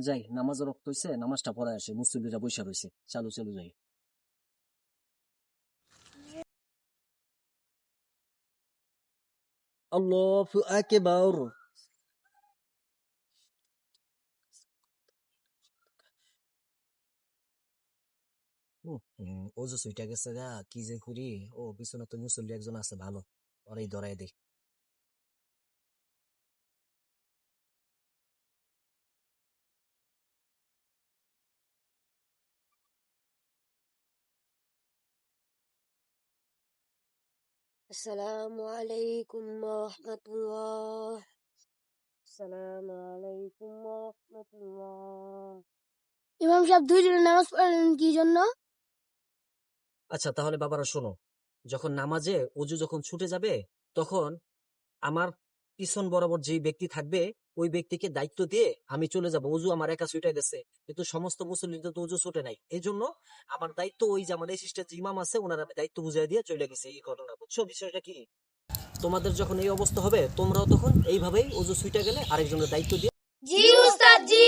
যাই নামাজের রক্ত হইছে, নামাজটা পড়ায় আসে, মুসল্লিরা বৈশা রয়েছে চালু চালু যাই। আকবার। ওজো সুইটা গেছে গা, কি যে করি? ও, পিছনে তো মুসল্লি একজন আছে, ভালো। ওরাই ধরাই দেই আসসালামু আলাইকুম রহমতুল্লাহ আসসালামু আলাইকুম রহমতুল্লাহ ইমাম সাহেব দুই দিনের নামাজ পড়লেন কি জন্য? আচ্ছা তাহলে বাবারা শোনো যখন নামাজে অজু যখন ছুটে যাবে তখন আমার পিছন বরাবর যেই ব্যক্তি থাকবে ওই ব্যক্তিকে দায়িত্ব দিয়ে আমি চলে যাব। অজু আমার একা ছুটে গেছে কিন্তু সমস্ত মুসলিমদের তো অজু ছুটে নাই। এই জন্য আমার দায়িত্ব ওই যে আমার যে ইমাম আছে, ওনার আমি দায়িত্ব বুঝাই দিয়ে চলে গেছে এই ঘটনা বুঝছ বিষয়টা কি? তোমাদের যখন এই অবস্থা হবে, তোমরাও তখন এইভাবেই অজু ছুটে গেলে আরেকজনের দায়িত্ব দিয়ে জি উস্তাদ জি